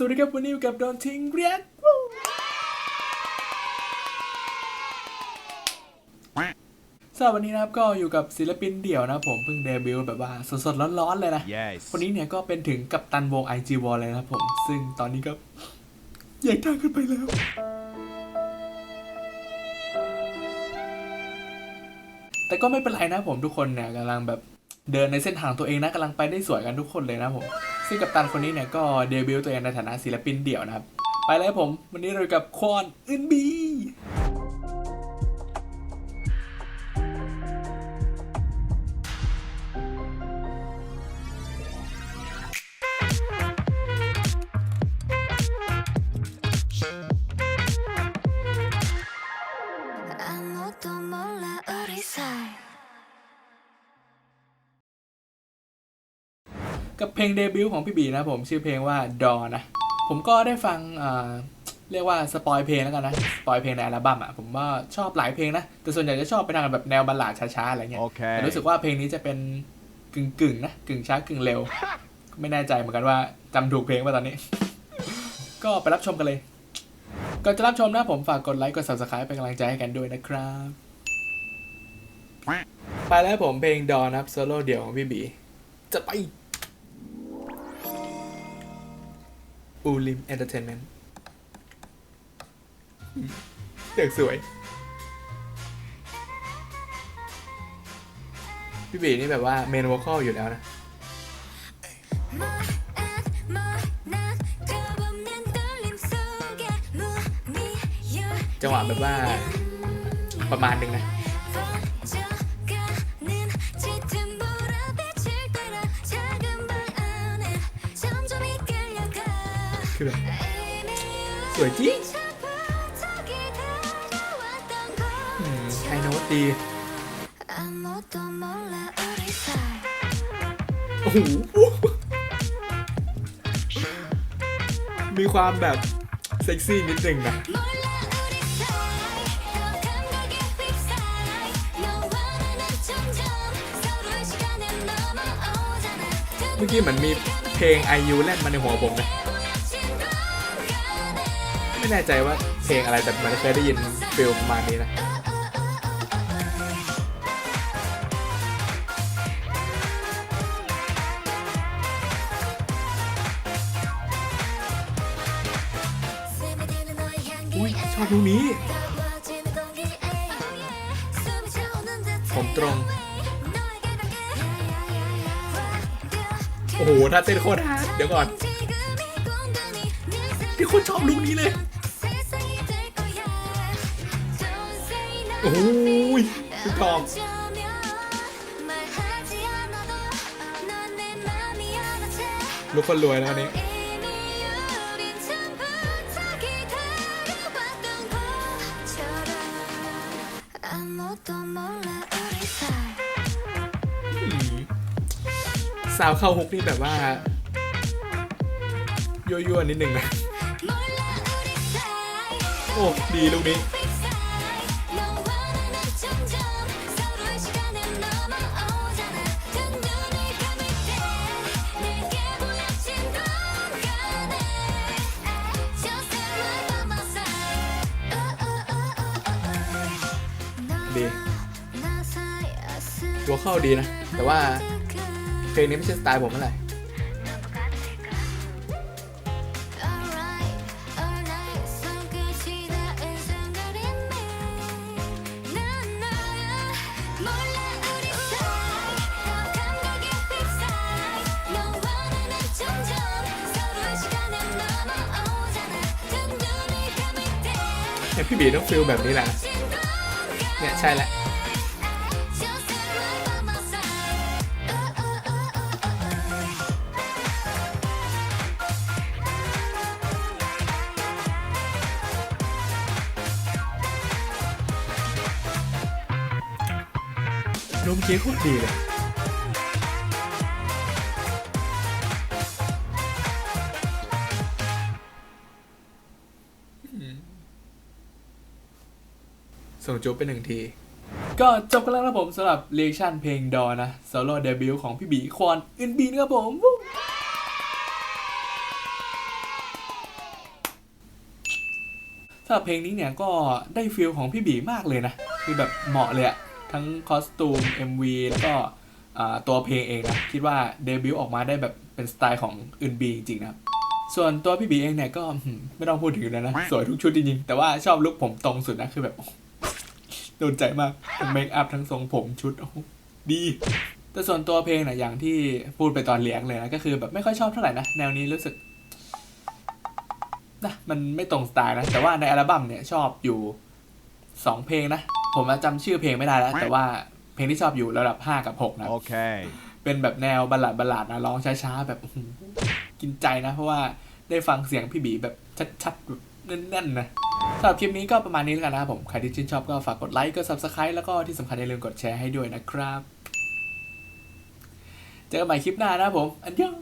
สวัสดีครับวันนี้อยู่กับโดนทิ้งเรียกสำหรับวันนี้นะครับก็อยู่กับศิลปินเดี่ยวนะครับผมเพิ่งเดบิวต์แบบว่าสดๆร้อนๆเลยนะ Yes. คนนี้เนี่ยก็เป็นถึงกัปตันวง IG w a l เลยนะครับผม ซึ่งตอนนี้ก็แยกทางกันไปแล้ว แต่ก็ไม่เป็นไรนะผมทุกคนเนี่ยกำลังแบบเดินในเส้นทางตัวเองนะกำลังไปได้สวยกันทุกคนเลยนะผม ซึ่งกัปตันคนนี้เนี่ยก็เดบิวต์ตัวเองในฐานะศิลปินเดี่ยวนะครับ ไปเลยผม วันนี้เราอยู่กับควอนอึนบี กับเพลงเดบิวต์ของพี่บีนะผมชื่อเพลงว่าดอนะ ผมก็ได้ฟังอ่าเรียกว่าสปอยเพลงแล้วกันนะสปอยเพลงในอัลบั้มอะผมว่าชอบหลายเพลงนะ แต่ส่วนใหญ่จะชอบไปทางแบบแนวบัลลาดช้าๆอะไรเงี้ย Okay. แต่รู้สึกว่าเพลงนี้จะเป็นกึ่งกึ่งๆนะกึ่งช้ากึ่งเร็ว ไม่แน่ใจเหมือนกันว่าจำถูกเพลงป่ะตอนนี้ ก็ไปรับชมกันเลยก่อนจะรับชมนะผมฝากกดไลค์กด subscribe เป็นกำลังใจให้กันด้วยนะครับไปแล้วผมเพลงดอนะครับโซโล่เดี่ยวของพี่บีจะไป อูลิมเอนเตอร์เทนเมนต์เย่าสวย พี่บีนี่แบบว่าเมนวอลคอลอยู่แล้วนะ จังหวะแบบว่าประมาณหนึ่งนะ คือแบบสวยจริงใช้โน้ตดี โอ้โห มีความแบบ เซ็กซี่นิดหนึ่งนะเมื่อกี้เหมือนมีเพลง iu แล่นมาในหัวผมนะ ไม่แน่ใจว่าเพลงอะไรแต่มันเคยได้ยินฟิลประมาณนี้นะอุ้ยชอบตรงนี้ ผมตรง โอ้โหถ้าเต้นโคตรฮาเดี๋ยวก่อนที่คตรชอบลุคนี้เลย โอ้ยพี่ตอบลูกคนรวยแล้วนี้สาวเข้าฮุกนี่แบบว่ายั่วๆนิดนึงนะ โอ้ ดีลูกนี้ี ตัวเข้าดีนะ แต่ว่าเพลงนี้ไม่ใช่สไตล์ผมเท่าไหร่พี่บีต้องฟิลแบบนี้แหละ เนี่ยใช่แหละลมเคี้ยวโคตรดีเลย ส่งจุ๊บไปหนึ่งที ก็จบกันแล้วนะผมสำหรับเรียกชั่นเพลงดอนะโซโล่เดบิวต์ของพี่บีควอนอินบีนะครับผมสำหรับเพลงนี้เนี่ยก็ได้ฟิลของพี่บีมากเลยนะ คือแบบเหมาะเลยอะทั้งคอสตูม MV แล้วก็ตัวเพลงเองนะ คิดว่าเดบิวต์ออกมาได้แบบเป็นสไตล์ของอื่นบีจริงๆนะครับส่วนตัวพี่บีเองเนี่ยก็ไม่ต้องพูดถึงเลยนะ สวยทุกชุดจริงๆ แต่ว่าชอบลุคผมตรงสุดนะ คือแบบ โดนใจมากทั้งเมคอัพทั้งทรงผมชุดโอ้โหดี แต่ส่วนตัวเพลงนะอย่างที่พูดไปตอนเลี้ยงเลยนะก็คือแบบไม่ค่อยชอบเท่าไหร่นะ แนวนี้รู้สึกนะมันไม่ตรงสไตล์นะ แต่ว่าในอัลบั้มเนี่ยชอบอยู่สองเพลงนะ ผมจำชื่อเพลงไม่ได้แล้ว แต่ว่าเพลงที่ชอบอยู่ระดับ5กับ6นะ Okay. เป็นแบบแนวบัลลาดบัลลาดนะร้องช้าๆแบบอื้อหือกินใจนะ เพราะว่าได้ฟังเสียงพี่บีแบบชัดๆแบบแน่นๆนะ สำหรับคลิปนี้ก็ประมาณนี้แล้วกันนะครับผม ใครที่ชื่นชอบก็ฝากกดไลค์ กด subscribe แล้วก็ที่สำคัญอย่าลืมกดแชร์ให้ด้วยนะครับ เจอกันใหม่คลิปหน้านะครับผม อันยอง